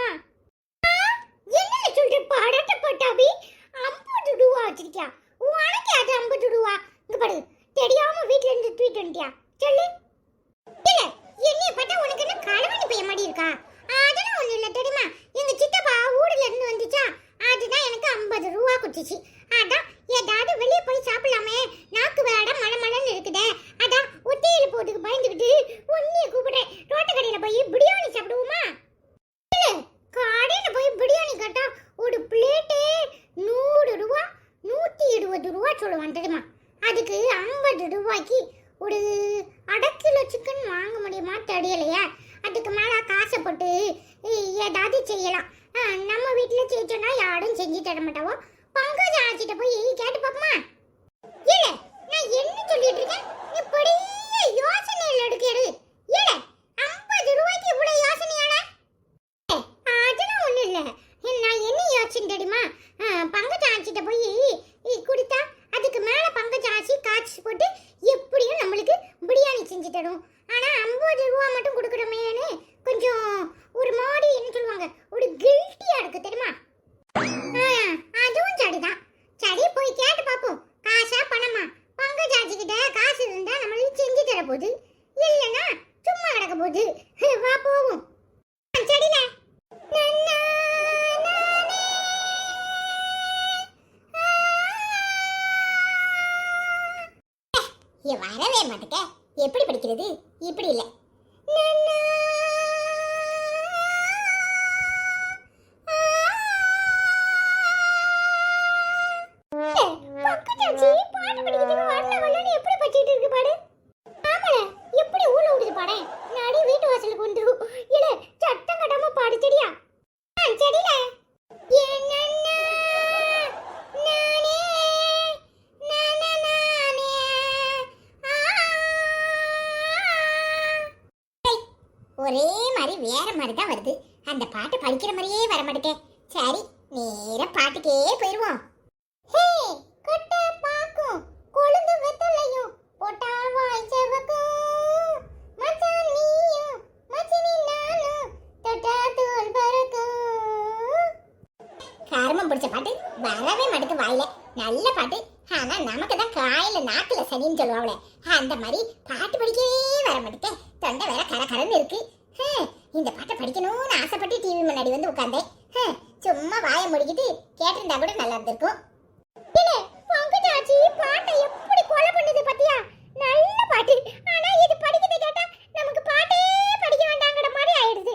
போலாமா என்ன சொல்ற? படட்ட பட்டாபி ஐம்பது ரூபா வச்சிருக்கியா? உனக்கு அது ஐம்பது ரூபா இங்க பாரு தெரியாம வீட்டுல இருந்து தூக்கிட்டு வந்துட்டியா? சொல்லுவான்ட்டு கிடைச்சிடும் ஆனால் ஐம்பது ரூபா மட்டும் கொடுக்குறோமேனு கொஞ்சம் ஒரு மாடின்னு சொல்லுவாங்க. ஒரு கில்ட்டியாக இருக்குது தெரியுமா? அதுவும் சரிதான். சரி போய் கேட்டு பார்ப்போம். காசா பணமா? பங்கஜாஜி கிட்ட காசு இருந்தால் நம்மளுக்கு செஞ்சு தர போகுது. இல்லைன்னா சும்மா கிடக்க போகுது. வா போவோம். சரில வரவே மாட்டேங்க எப்படி படிக்கிறது? இப்படி இல்லை. வேற மாதிரி தான் வருது. அந்த பாட்டு படிக்கிற மாதிரியே வர மாட்டேங்க சரி நேர பாட்டுக்கே போயிடுவோம் ஹே கொட்ட கொழுந்து வெத்தலையும் போட்டா வாய்ச்சவக்கு மச்சான் நீயும் மச்சினி நானும் தொட்டா தூள் பிடிச்ச பாட்டு வரவே மாட்டுக்கு வாயில. நல்ல பாட்டு. ஆனா நமக்கு தான் காயில நாக்குல சனின்னு சொல்லுவாங்களே. அந்த மாதிரி பாட்டு படிக்கவே வர மாட்டேங்க தொண்டை வேற கர கரன்னு இருக்கு இந்த பாட்டை படிக்கணும்னு ஆசைப்பட்டு டிவி முன்னாடி வந்து உட்காந்தேன் சும்மா வாயை முடிக்கிட்டு கேட்டிருந்தா கூட நல்லா இருந்திருக்கும். பாட்டை எப்படி கொலை பண்ணுது பத்தியா? நல்ல பாட்டு. ஆனா இது படிக்கிறது கேட்டா நமக்கு பாட்டே படிக்க வேண்டாங்கிற மாதிரி ஆயிடுது.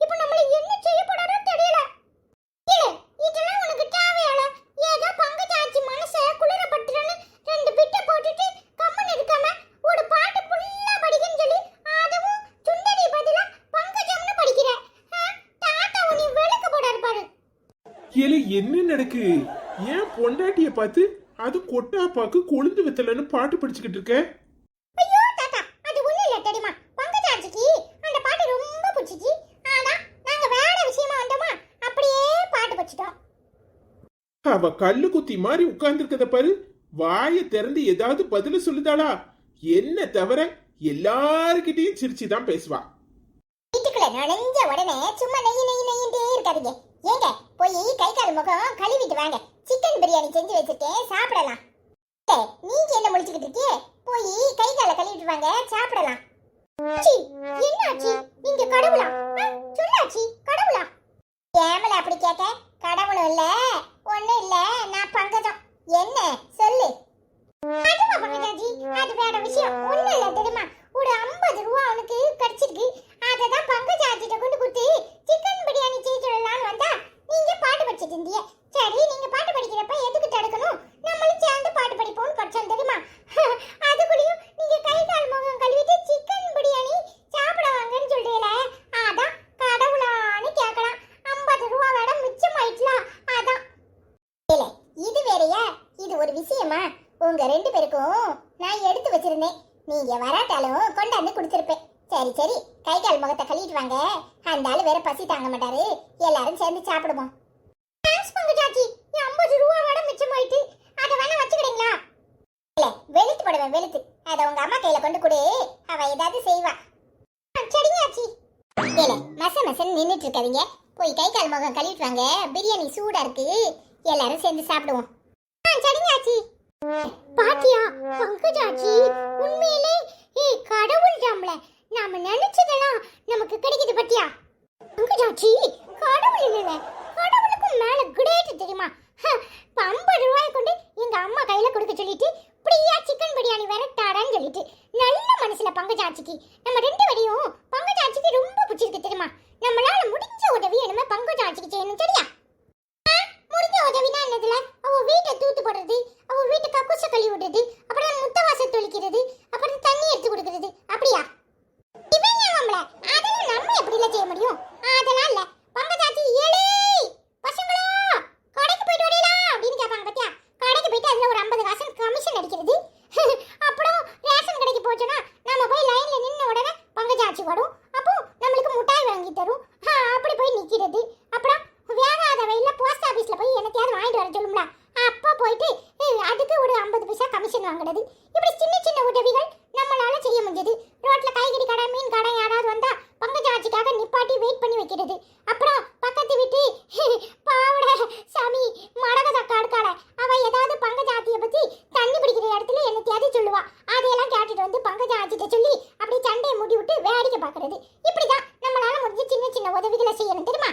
இப்ப நம்மள என்ன பாரு. ஏல என்ன நடக்கு? ஏன் பொண்டாட்டிய பார்த்து அது கொட்டாப்பாக்கு கொழுந்து வெத்தலன்னு பாட்டு படிச்சுக்கிட்டு இருக்க? ஐயோ தாத்தா, அது ஒண்ணும் இல்ல தெரியுமா? பங்கஜாச்சிக்கு அந்த பாட்டு ரொம்ப பிடிச்சிச்சு. ஆனா, நாங்க வேற விஷயமா வந்தோமா, அப்படியே பாட்டு படிச்சிட்டோம். அவ கல்லு குத்தி மாதிரி உட்கார்ந்துருக்கத பாரு. வாயை திறந்து ஏதாவது பதில சொல்லுதாளா? என்ன தவிர எல்லாருக்கிட்டையும் சிரிச்சுதான் பேசுவா. வீட்டுக்குள்ள நுழைஞ்ச உடனே சும்மா நெய் நெய் நெய்யிட்டே இருக்காதீங்க. ஏங்க போய் கை கால் முகம் கழுவிட்டு வாங்க. சிக்கன் பிரியாணி செஞ்சு வச்சிருக்கேன். சாப்பிடலாம். நீங்க என்ன முடிச்சுக்கிட்டு இருக்கீங்க? போய் கை காலை கழுவிட்டு வாங்க சாப்பிடலாம் ஆச்சி, என்ன ஆச்சி நீங்க கடவுளா ஆ, சொல்லாச்சி கடவுளா ஏமல அப்படி கேட்ட கடவுளும் இல்ல ஒண்ணும் இல்ல நான் பங்கஜம் என்ன சொல்லு அதுவா பங்கஜாஜி அது வேற விஷயம் ஒண்ணும் இல்ல தெரியுமா ஒரு ஐம்பது ரூபா அவனுக்கு கிடைச்சிருக்கு அதை தான் பங்கஜாஜிட்ட கொண்டு கொடுத்து சிக்கன் பிரியாணி செய்ய சொல்லலாம்னு வந்தா நீங்க பாட்டு படிச்சிட்டு இருந்தீங்க சரி நீங்க பாட்டு படிக்கிறப்ப எதுக்கு தடுக்கணும் நம்மளும் சேர்ந்து பாட்டு படிப்போம்னு படிச்சோம் தெரியுமா அதுக்குள்ளேயும் நீங்க கை கால் முகம் கழுவிட்டு சிக்கன் பிரியாணி சாப்பிட வாங்கன்னு சொல்றீங்களே அதான் கடவுளான்னு கேட்கலாம் ஐம்பது ரூபா வேட மிச்சமாயிட்டலாம் அதான் இல்ல இது வேறயா இது ஒரு உங்க ரெண்டு பேருக்கும் நான் எடுத்து வச்சிருந்தேன். நீங்க வராட்டாலும் கொண்டாந்து கொடுத்துருப்பேன் சரி சரி கை கால் முகத்தை கழுவிட்டு வாங்க. அந்த ஆளு வேற பசி தாங்க மாட்டாரு. எல்லாரும் சேர்ந்து சாப்பிடுவோம். தேங்க்ஸ் பங்குஜாச்சி என் ஐம்பது ரூபாவோட மிச்சமாயிட்டு அதை வேணா வச்சுக்கிறீங்களா இல்ல வெளுத்து போடுவேன் வெளுத்து. அதை உங்க அம்மா கையில கொண்டு கொடு. அவ ஏதாவது செய்வா. ஆ, சரிங்க ஆச்சி ஏல மச மசன்னு நின்னுட்டு இருக்காதீங்க. போய் கை கால் முகம் கழுவிட்டு வாங்க. பிரியாணி சூடா இருக்கு. எல்லாரும் சேர்ந்து சாப்பிடுவோம். ஆ சரிங்க ஆச்சி பாத்தியா பங்கஜாச்சி உண்மையிலே ஏய் கடவுள் ஜாம்ல நாம நினைச்சதெல்லாம் நமக்கு கிடைக்குது பத்தியா பங்கஜாச்சி கடவுள் இல்ல கடவுளுக்கும் மேல கிரேட் தெரியுமா ஹ, இப்ப ஐம்பது ரூபாய் கொண்டு எங்க அம்மா கையில கொடுக்க சொல்லிட்டு பிரியா சிக்கன் பிரியாணி வேற தாடான்னு சொல்லிட்டு நல்ல மனசுல பங்கஜாச்சிக்கு நம்ம ரெண்டு பேரையும் பங்கஜாச்சிக்கு ரொம்ப பிடிச்சிருக்கு தெரியுமா நம்மளால முடிஞ்ச உதவி என்னமே பங்கஜாச்சிக்கு செய்யணும் சரியா ஆ, முடிஞ்ச உதவினா என்னதுல அவ வீட்டை தூத்து போடுறது அவ வீட்டு கக்கூச கழுவி விடுறது அப்புறம் முத்தவாச தொளிக்கிறது அப்புறம் தண்ணி எடுத்து கொடுக்கறது அப்படியா இவன் ஏமாம்ல அதெல்லாம் நம்ம எப்படில செய்ய முடியும் அதெல்லாம் இல்ல பங்கஜாச்சி ஏழே பசங்களா கடைக்கு போயிட்டு வரீங்களா அப்படின்னு கேட்பாங்க பாத்தியா கடைக்கு போயிட்டு அதுல ஒரு ஐம்பது காசு கமிஷன் அடிக்கிறது அப்புறம் ரேஷன் கடைக்கு போச்சோன்னா நம்ம போய் லைன்ல நின்ன உடனே பங்கஜாச்சி வரும் அப்போ நம்மளுக்கு முட்டாய் வாங்கி தரும் ஆ, அப்படி போய் நிக்கிறது அப்புறம் வேகாத வெயில்ல போஸ்ட் ஆபீஸ்ல போய் என்னத்தையாவது வாங்கிட்டு வர சொல்லும்ல அப்ப போயிட்டு ஏய், அதுக்கு ஒரு ஐம்பது பைசா வாங்குறது? இப்படி சின்ன சின்ன உதவிகள் நம்மளால செய்ய முடிஞ்சது. ரோட்ல காய்கறி கடை மீன் கடை யாராவது வந்தா பங்கஜாச்சிக்காக நிப்பாட்டி வெயிட் பண்ணி வைக்கிறது. அப்புறம் பக்கத்து வீட்டு பாவட சாமி மடகத காடுக்கால அவ ஏதாவது பங்கஜாத்திய பத்தி தண்ணி பிடிக்கிற இடத்துல என்ன தேதி சொல்லுவா. அதையெல்லாம் கேட்டுட்டு வந்து பங்கஜாச்சிட்ட சொல்லி அப்படியே சண்டையை மூடி விட்டு வேடிக்கை பார்க்கறது. இப்படிதான் நம்மளால முடிஞ்ச சின்ன சின்ன உதவிகளை செய்யணும் தெரியுமா?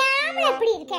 ஏன் அப்படி இருக்க?